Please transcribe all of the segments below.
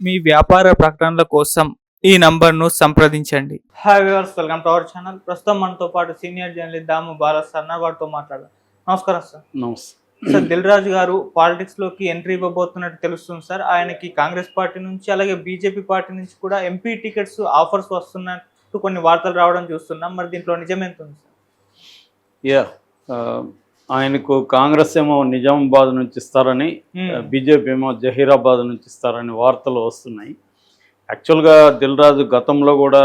మీ వ్యాపార ప్రకటనల కోసం ఈ నంబర్ను సంప్రదించండి. Hi viewers welcome to our channel ప్రస్తుతం మనతో పాటు సీనియర్ జర్నలిస్ట్ దాము బాలా సన్న వారితో మాట్లాడారు నమస్కారం సార్. నమస్తే. సార్ దిల్ రాజు గారు పాలిటిక్స్లోకి ఎంట్రీ ఇవ్వబోతున్నట్టు తెలుస్తుంది సార్. ఆయనకి కాంగ్రెస్ పార్టీ నుంచి అలాగే బీజేపీ పార్టీ నుంచి కూడా ఎంపీ టికెట్స్ ఆఫర్స్ వస్తున్నట్టు కొన్ని వార్తలు రావడం చూస్తున్నాం. మరి దీంట్లో నిజం ఎంత ఉంది సార్? యా ఆ, ఆయనకు కాంగ్రెస్ ఏమో నిజామాబాద్ నుంచి ఇస్తారని Hmm. బీజేపీ ఏమో జహీరాబాద్ నుంచి ఇస్తారని వార్తలు వస్తున్నాయి యాక్చువల్గా దిల్ రాజు గతంలో కూడా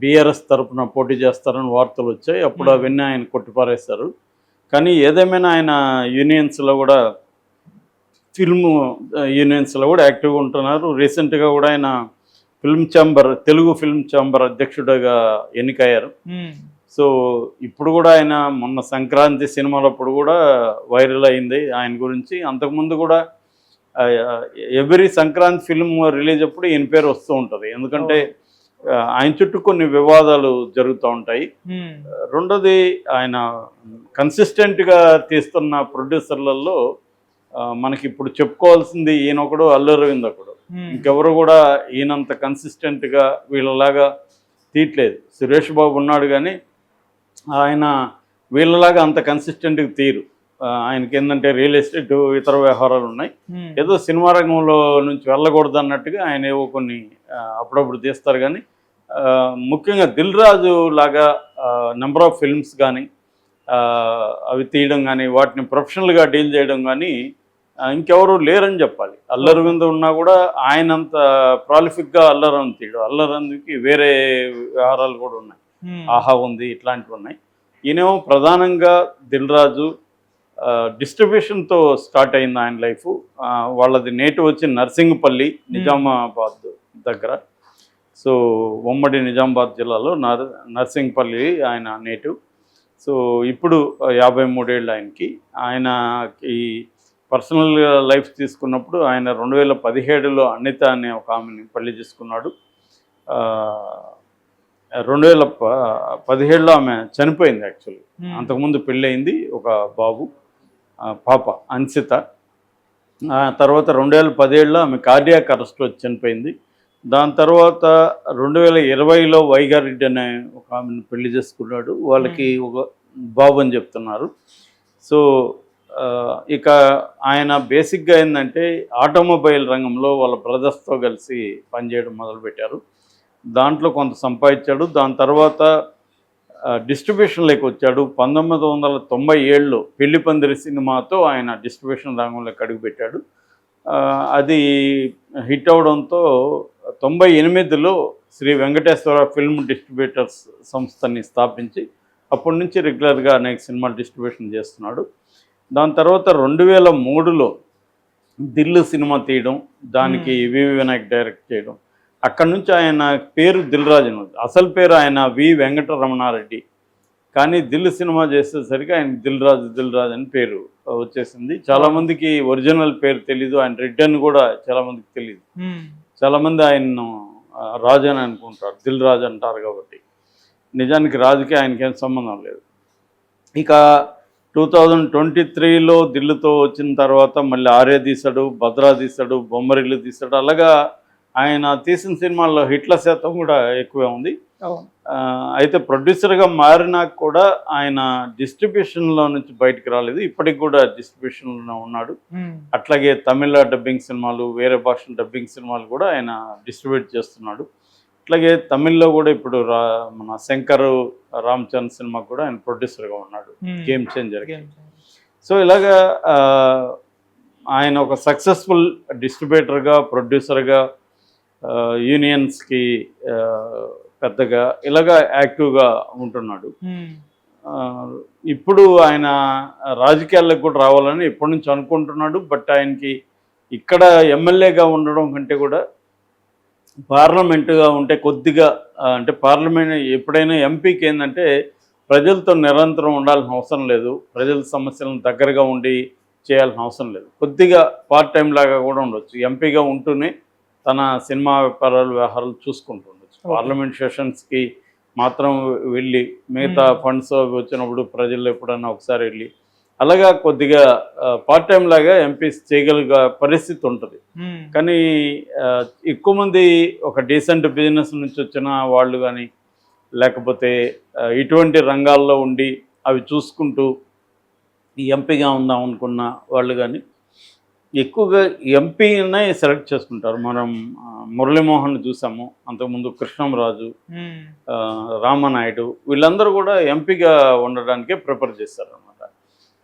బీఆర్ఎస్ తరపున పోటీ చేస్తారని వార్తలు వచ్చాయి అప్పుడు Hmm. అవన్నీ ఆయన కొట్టిపారేశారు కానీ ఏదేమైనా ఆయన యూనియన్స్లో కూడా ఫిల్మ్ యూనియన్స్లో కూడా యాక్టివ్గా ఉంటున్నారు రీసెంట్గా కూడా ఆయన film chamber Telugu film chamber అధ్యక్షుడిగా ఎన్నికయ్యారు మ్మ్. సో ఇప్పుడు కూడా ఆయన మొన్న సంక్రాంతి సినిమాలప్పుడు కూడా వైరల్ అయింది ఆయన గురించి. అంతకుముందు కూడా ఎవ్రీ సంక్రాంతి ఫిల్మ్ రిలీజ్ అప్పుడు ఈయన పేరు వస్తూ ఉంటుంది. ఎందుకంటే ఆయన చుట్టూ కొన్ని వివాదాలు జరుగుతూ ఉంటాయి. రెండోది ఆయన కన్సిస్టెంట్గా తీస్తున్న ప్రొడ్యూసర్లలో మనకి ఇప్పుడు చెప్పుకోవాల్సింది ఈయన ఒకడు అల్లు అరవింద్ ఒకడు. ఇంకెవరు కూడా ఈయనంత కన్సిస్టెంట్గా వీళ్ళలాగా తీయట్లేదు. సురేష్ బాబు ఉన్నాడు కానీ ఆయన వీళ్ళలాగా అంత కన్సిస్టెంట్గా తీరు. ఆయనకి ఏంటంటే రియల్ ఎస్టేట్ ఇతర వ్యవహారాలు ఉన్నాయి. మ్మ్. ఏదో సినిమా రంగంలో నుంచి వెళ్ళకూడదు అన్నట్టుగా ఆయన ఏవో కొన్ని అప్పుడప్పుడు తీస్తారు కానీ ముఖ్యంగా దిల్ రాజు లాగా నెంబర్ ఆఫ్ ఫిల్మ్స్ కానీ అవి తీయడం కానీ వాటిని ప్రొఫెషనల్గా డీల్ చేయడం కానీ ఇంకెవరు లేరని చెప్పాలి. అల్లరవింద్ ఉన్నా కూడా ఆయనంత ప్రాలిఫిక్గా అల్లరవింద్ తీయడం. అల్లరవింద్కి వేరే వ్యవహారాలు కూడా ఉన్నాయి. ఆహా ఉంది ఇట్లాంటివి ఉన్నాయి. ఈయనేమో ప్రధానంగా దిల్ రాజు డిస్ట్రిబ్యూషన్తో స్టార్ట్ అయింది ఆయన లైఫ్. వాళ్ళది నేటివ్ వచ్చి నర్సింగ్పల్లి నిజామాబాద్ దగ్గర. సో ఉమ్మడి నిజామాబాద్ జిల్లాలో నర్ నర్సింగ్పల్లి ఆయన నేటివ్. సో ఇప్పుడు యాభై మూడేళ్ళు ఆయనకి. ఆయన ఈ పర్సనల్ లైఫ్ తీసుకున్నప్పుడు ఆయన రెండు వేల పదిహేడులో అనిత అనే ఒక ఆమెని పెళ్ళి చేసుకున్నాడు. రెండు వేల పదిహేడులో ఆమె చనిపోయింది యాక్చువల్లీ. అంతకుముందు పెళ్ళయింది ఒక బాబు పాప అన్సిత తర్వాత రెండు వేల పదిహేడులో ఆమె కార్డియాక్ అరెస్ట్ వచ్చి చనిపోయింది. దాని తర్వాత రెండు వేల ఇరవైలో వైగారెడ్డి అనే ఒక ఆమెను పెళ్ళి చేసుకున్నాడు. వాళ్ళకి ఒక బాబు అని చెప్తున్నారు. సో ఇక ఆయన బేసిక్గా ఏంటంటే ఆటోమొబైల్ రంగంలో వాళ్ళ బ్రదర్స్తో కలిసి పనిచేయడం మొదలుపెట్టారు. దాంట్లో కొంత సంపాదించాడు. దాని తర్వాత డిస్ట్రిబ్యూషన్లోకి వచ్చాడు. పంతొమ్మిది వందల తొంభై ఏడులో పెళ్ళి పందిరి సినిమాతో ఆయన డిస్ట్రిబ్యూషన్ రంగంలోకి అడుగుపెట్టాడు అది హిట్ అవడంతో తొంభై ఎనిమిదిలో శ్రీ వెంకటేశ్వర ఫిల్మ్ డిస్ట్రిబ్యూటర్స్ సంస్థని స్థాపించి అప్పటి నుంచి రెగ్యులర్గా అనేక సినిమాలు డిస్ట్రిబ్యూషన్ చేస్తున్నాడు. దాని తర్వాత రెండు వేల మూడులో దిల్లు సినిమా తీయడం దానికి వి వినాయక్ డైరెక్ట్ చేయడం అక్కడ నుంచి ఆయన పేరు దిల్ రాజు అని ఉంది. అసలు పేరు ఆయన వి వెంకటరమణారెడ్డి. కానీ దిల్ సినిమా చేసేసరికి ఆయన దిల్ రాజు దిల్ రాజు అని పేరు వచ్చేసింది. చాలామందికి ఒరిజినల్ పేరు తెలీదు. ఆయన రెడ్డి అని కూడా చాలామందికి తెలియదు. చాలామంది ఆయన్ను రాజు అని అనుకుంటారు. దిల్ రాజు అంటారు కాబట్టి. నిజానికి రాజుకి ఆయనకి ఏం సంబంధం లేదు. ఇక టూ థౌజండ్ ట్వంటీ త్రీలో దిల్లుతో వచ్చిన తర్వాత మళ్ళీ ఆర్య తీశాడు భద్రా తీశాడు బొమ్మరిల్లు తీశాడు. అలాగా ఆయన తీసిన సినిమాల్లో హిట్ల శాతం కూడా ఎక్కువే ఉంది. అయితే ప్రొడ్యూసర్గా మారినా కూడా ఆయన డిస్ట్రిబ్యూషన్లో నుంచి బయటకు రాలేదు. ఇప్పటికి కూడా డిస్ట్రిబ్యూషన్లో ఉన్నాడు. అట్లాగే తమిళ డబ్బింగ్ సినిమాలు వేరే భాషల డబ్బింగ్ సినిమాలు కూడా ఆయన డిస్ట్రిబ్యూట్ చేస్తున్నాడు. అట్లాగే తమిళ్ళో కూడా ఇప్పుడు మన శంకర్ రామ్చంద్ సినిమా కూడా ఆయన ప్రొడ్యూసర్గా ఉన్నాడు. గేమ్ చేంజర్ సో ఇలాగా ఆయన ఒక సక్సెస్ఫుల్ డిస్ట్రిబ్యూటర్గా ప్రొడ్యూసర్గా యూనియన్స్కి పెద్దగా ఇలాగా యాక్టివ్గా ఉంటున్నాడు. ఇప్పుడు ఆయన రాజకీయాలకు కూడా రావాలని ఎప్పటి నుంచి అనుకుంటున్నాడు బట్ ఆయనకి ఇక్కడ ఎమ్మెల్యేగా ఉండడం కంటే కూడా పార్లమెంటుగా ఉంటే కొద్దిగా అంటే పార్లమెంట్ ఎప్పుడైనా ఎంపీకి ఏంటంటే ప్రజలతో నిరంతరం ఉండాల్సిన అవసరం లేదు ప్రజల సమస్యలను దగ్గరగా ఉండి చేయాల్సిన అవసరం లేదు. కొద్దిగా పార్ట్ టైం లాగా కూడా ఉండొచ్చు. ఎంపీగా ఉంటూనే తన సినిమా వ్యాపారాలు వ్యవహారాలు చూసుకుంటూ ఉండొచ్చు Okay. పార్లమెంట్ సెషన్స్కి మాత్రం వెళ్ళి మిగతా. ఫండ్స్ వచ్చినప్పుడు ప్రజలు ఎప్పుడన్నా ఒకసారి వెళ్ళి అలాగా కొద్దిగా పార్ట్ టైం లాగా ఎంపీస్ చేయగలిగే పరిస్థితి ఉంటుంది కానీ ఎక్కువ మంది ఒక డీసెంట్ బిజినెస్ నుంచి వచ్చిన వాళ్ళు కానీ లేకపోతే ఇటువంటి రంగాల్లో ఉండి అవి చూసుకుంటూ ఎంపీగా ఉందాం అనుకున్న వాళ్ళు కానీ ఎక్కువగా ఎంపీనే సెలెక్ట్ చేసుకుంటారు. మనం మురళీమోహన్ చూసాము. అంతకుముందు కృష్ణంరాజు రామనాయుడు వీళ్ళందరూ కూడా ఎంపీగా ఉండడానికే ప్రిపేర్ చేస్తారు అనమాట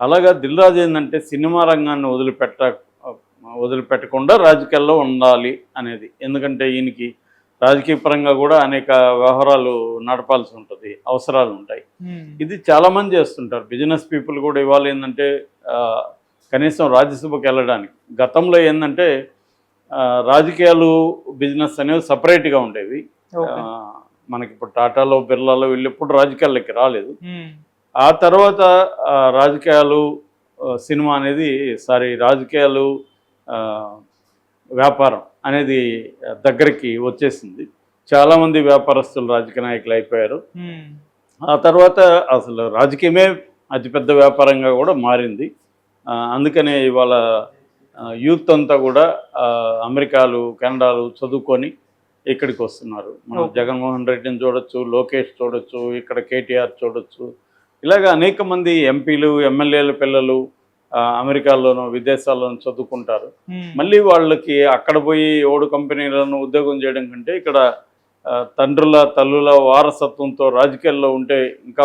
అలాగా దిల్రాజు ఏంటంటే సినిమా రంగాన్ని వదిలిపెట్ట వదిలిపెట్టకుండా రాజకీయాల్లో ఉండాలి అనేది. ఎందుకంటే ఈయనకి రాజకీయ పరంగా కూడా అనేక వ్యవహారాలు నడపాల్సి ఉంటుంది అవసరాలు ఉంటాయి. ఇది చాలామంది చేస్తుంటారు. బిజినెస్ పీపుల్ కూడా ఇవాళ ఏంటంటే కనీసం రాజ్యసభకి వెళ్ళడానికి. గతంలో ఏంటంటే రాజకీయాలు బిజినెస్ అనేవి సపరేట్గా ఉండేవి. మనకి ఇప్పుడు టాటాలో బిర్లాలో వీళ్ళు ఎప్పుడు రాజకీయాల్లోకి రాలేదు. ఆ తర్వాత రాజకీయాలు సినిమా అనేది సారీ రాజకీయాలు వ్యాపారం అనేది దగ్గరికి వచ్చేసింది. చాలామంది వ్యాపారస్తులు రాజకీయ నాయకులు అయిపోయారు. ఆ తర్వాత అసలు రాజకీయమే అతిపెద్ద వ్యాపారంగా కూడా మారింది. అందుకనే ఇవాళ యూత్ అంతా కూడా అమెరికాలు కెనడాలు చదువుకొని ఇక్కడికి వస్తున్నారు. మనం. జగన్మోహన్ రెడ్డిని చూడొచ్చు లోకేష్ చూడొచ్చు ఇక్కడ కేటీఆర్ చూడొచ్చు. ఇలాగ అనేక మంది ఎంపీలు ఎమ్మెల్యేల పిల్లలు అమెరికాలోనూ విదేశాల్లోనూ చదువుకుంటారు. మళ్ళీ వాళ్ళకి అక్కడ పోయి ఓడు కంపెనీలను ఉద్యోగం చేయడం కంటే ఇక్కడ తండ్రుల తల్లుల వారసత్వంతో రాజకీయాల్లో ఉంటే ఇంకా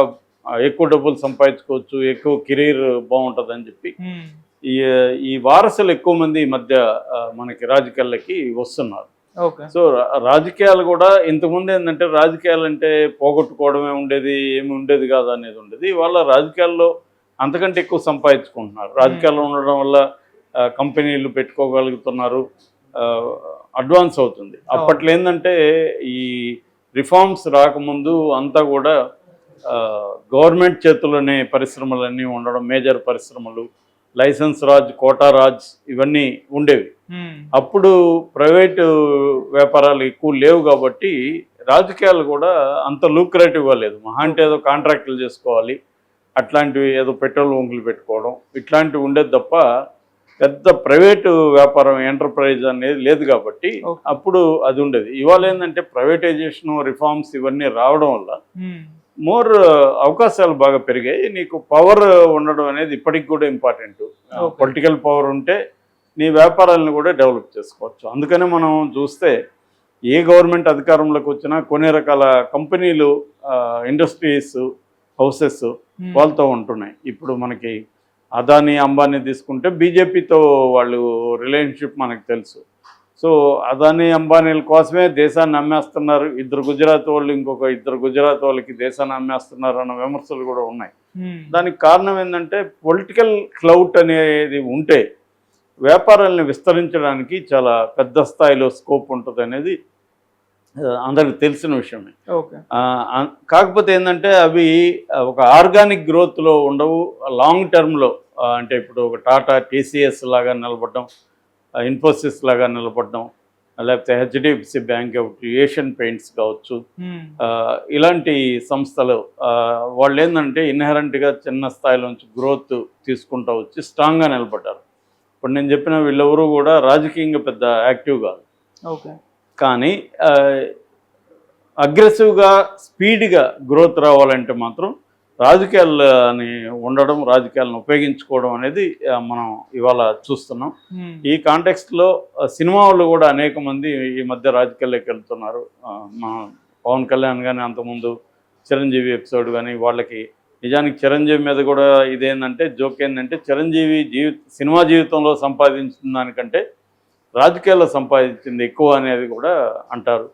ఎక్కువ డబ్బులు సంపాదించుకోవచ్చు ఎక్కువ కెరీర్ బాగుంటుంది అని చెప్పి ఈ ఈ వారసులు ఎక్కువ మంది ఈ మధ్య మనకి రాజకీయాలకి వస్తున్నారు. సో రాజకీయాలు కూడా ఇంతకుముందు ఏంటంటే రాజకీయాలు అంటే పోగొట్టుకోవడమే ఉండేది ఏమి ఉండేది కాదు అనేది ఉండేది. వాళ్ళ రాజకీయాల్లో అంతకంటే ఎక్కువ సంపాదించుకుంటున్నారు. రాజకీయాల్లో ఉండడం వల్ల కంపెనీలు పెట్టుకోగలుగుతున్నారు అడ్వాన్స్ అవుతుంది. అప్పట్లో ఏంటంటే ఈ రిఫార్మ్స్ రాకముందు అంతా కూడా గవర్నమెంట్ చేతుల్లోనే పరిశ్రమలన్నీ ఉండడం మేజర్ పరిశ్రమలు లైసెన్స్ రాజ్ కోటా రాజ్ ఇవన్నీ ఉండేవి. అప్పుడు ప్రైవేటు వ్యాపారాలు ఎక్కువ లేవు కాబట్టి రాజకీయాలు కూడా అంత లూక్రేటివ్గా లేదు. మహా అంటే ఏదో కాంట్రాక్టులు చేసుకోవాలి అట్లాంటివి ఏదో పెట్రోల్ బంకులు పెట్టుకోవడం ఇట్లాంటివి ఉండేది తప్ప పెద్ద ప్రైవేటు వ్యాపారం ఎంటర్ప్రైజ్ అనేది లేదు కాబట్టి. అప్పుడు అది ఉండేది. ఇవాళ ఏంటంటే ప్రైవేటైజేషన్ రిఫార్మ్స్ ఇవన్నీ రావడం వల్ల మోర్ అవకాశాలు బాగా పెరిగాయి. నీకు పవర్ ఉండడం అనేది ఇప్పటికి కూడా ఇంపార్టెంట్. పొలిటికల్ పవర్ ఉంటే నీ వ్యాపారాలను కూడా డెవలప్ చేసుకోవచ్చు. అందుకనే మనం చూస్తే ఏ గవర్నమెంట్ అధికారంలోకి వచ్చినా కొన్ని రకాల కంపెనీలు ఇండస్ట్రీస్ హౌసెస్ వాళ్ళతో ఉంటున్నాయి. ఇప్పుడు మనకి అదానీ అంబానీ తీసుకుంటే బీజేపీతో వాళ్ళు రిలేషన్షిప్ మనకు తెలుసు. సో అదానీ అంబానీల కోసమే దేశాన్ని అమ్మేస్తున్నారు. ఇద్దరు గుజరాత్ వాళ్ళు ఇంకొక ఇద్దరు గుజరాత్ వాళ్ళకి దేశాన్ని అమ్మేస్తున్నారు అన్న విమర్శలు కూడా ఉన్నాయి. దానికి కారణం ఏంటంటే పొలిటికల్ క్లౌట్ అనేది ఉంటే వ్యాపారాలను విస్తరించడానికి చాలా పెద్ద స్థాయిలో స్కోప్ ఉంటుంది అనేది అందరికి తెలిసిన విషయమే. కాకపోతే ఏంటంటే అవి ఒక ఆర్గానిక్ గ్రోత్లో ఉండవు. లాంగ్ టర్మ్లో అంటే ఇప్పుడు ఒక టాటా టీసీఎస్ లాగా నిలబడడం ఇన్ఫోసిస్ లాగా నిలబడడం లేకపోతే హెచ్డిఎఫ్సి బ్యాంక్ ఏషియన్ పెయింట్స్ కావచ్చు. ఇలాంటి సంస్థలు వాళ్ళు ఏంటంటే ఇన్హెరెంట్గా చిన్న స్థాయిలో నుంచి గ్రోత్ తీసుకుంటూ వచ్చి స్ట్రాంగ్గా నిలబడ్డారు. ఇప్పుడు నేను చెప్పిన వీళ్ళెవరూ కూడా రాజకీయంగా పెద్ద యాక్టివ్ కాదు. ఓకే. కానీ అగ్రెసివ్గా స్పీడ్గా గ్రోత్ రావాలంటే మాత్రం రాజకీయాలని ఉండడం రాజకీయాలను ఉపయోగించుకోవడం అనేది మనం ఇవాళ చూస్తున్నాం. ఈ కాంటెక్స్ట్లో సినిమా వాళ్ళు కూడా అనేక మంది ఈ మధ్య రాజకీయాల్లోకి వెళ్తున్నారు. మన పవన్ కళ్యాణ్ కానీ అంతకుముందు చిరంజీవి ఎపిసోడ్ కానీ వాళ్ళకి నిజానికి చిరంజీవి మీద కూడా ఇదేంటంటే జోక్ ఏంటంటే చిరంజీవి జీవి సినిమా జీవితంలో సంపాదించిన దానికంటే రాజకీయాల్లో సంపాదించింది ఎక్కువ అనేది కూడా అంటారు.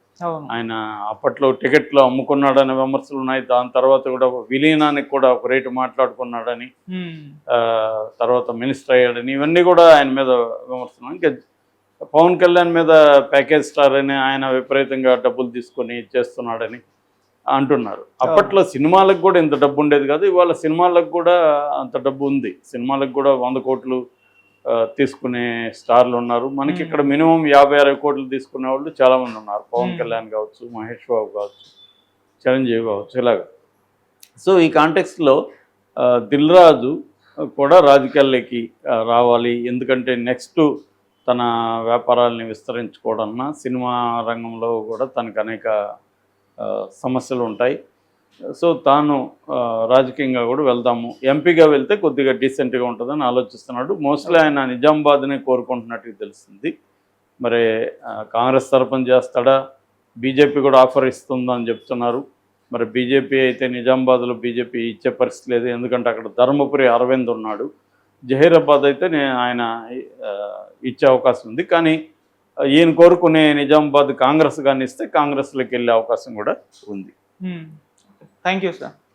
ఆయన అప్పట్లో టికెట్లు అమ్ముకున్నాడనే విమర్శలు ఉన్నాయి. దాని తర్వాత కూడా విలీనానికి కూడా ఒక రేటు మాట్లాడుకున్నాడని తర్వాత మినిస్టర్ అయ్యాడని ఇవన్నీ కూడా ఆయన మీద విమర్శలు. ఇంకా పవన్ కళ్యాణ్ మీద ప్యాకేజ్ స్టార్ అని ఆయన విపరీతంగా డబ్బులు తీసుకొని చేస్తున్నాడని అంటున్నారు. అప్పట్లో సినిమాలకు కూడా ఇంత డబ్బు ఉండేది కాదు. ఇవాళ సినిమాలకు కూడా అంత డబ్బు ఉంది. సినిమాలకు కూడా వంద కోట్లు తీసుకునే స్టార్లు ఉన్నారు. మనకి. ఇక్కడ మినిమం యాభై అరవై కోట్లు తీసుకునే వాళ్ళు చాలా మంది ఉన్నారు. పవన్. కళ్యాణ్ కావచ్చు మహేష్ బాబు కావచ్చు చిరంజీవి కావచ్చు ఇలాగ. సో ఈ కాంటెక్స్లో దిల్ రాజు కూడా రాజకీయాల్లోకి రావాలి. ఎందుకంటే నెక్స్ట్ తన వ్యాపారాలని విస్తరించుకోవడన్నా సినిమా రంగంలో కూడా తనకు అనేక సమస్యలు ఉంటాయి. సో తాను రాజకీయంగా కూడా వెళ్దాము. ఎంపీగా వెళ్తే కొద్దిగా డీసెంట్గా ఉంటుందని ఆలోచిస్తున్నాడు. మోస్ట్లీ ఆయన నిజామాబాద్నే కోరుకుంటున్నట్టు తెలిసింది మరి కాంగ్రెస్ తరఫున చేస్తాడా? బీజేపీ కూడా ఆఫర్ ఇస్తుందని చెప్తున్నారు. మరి బీజేపీ అయితే నిజామాబాద్లో బీజేపీ ఇచ్చే పరిస్థితి లేదు. ఎందుకంటే అక్కడ ధర్మపురి అరవింద్ ఉన్నాడు. జహీరాబాద్ అయితే నేను ఆయన ఇచ్చే అవకాశం ఉంది. కానీ ఈయన కోరుకునే నిజామాబాద్ కాంగ్రెస్ కానీ ఇస్తే కాంగ్రెస్లోకి వెళ్ళే అవకాశం కూడా ఉంది. Thank you sir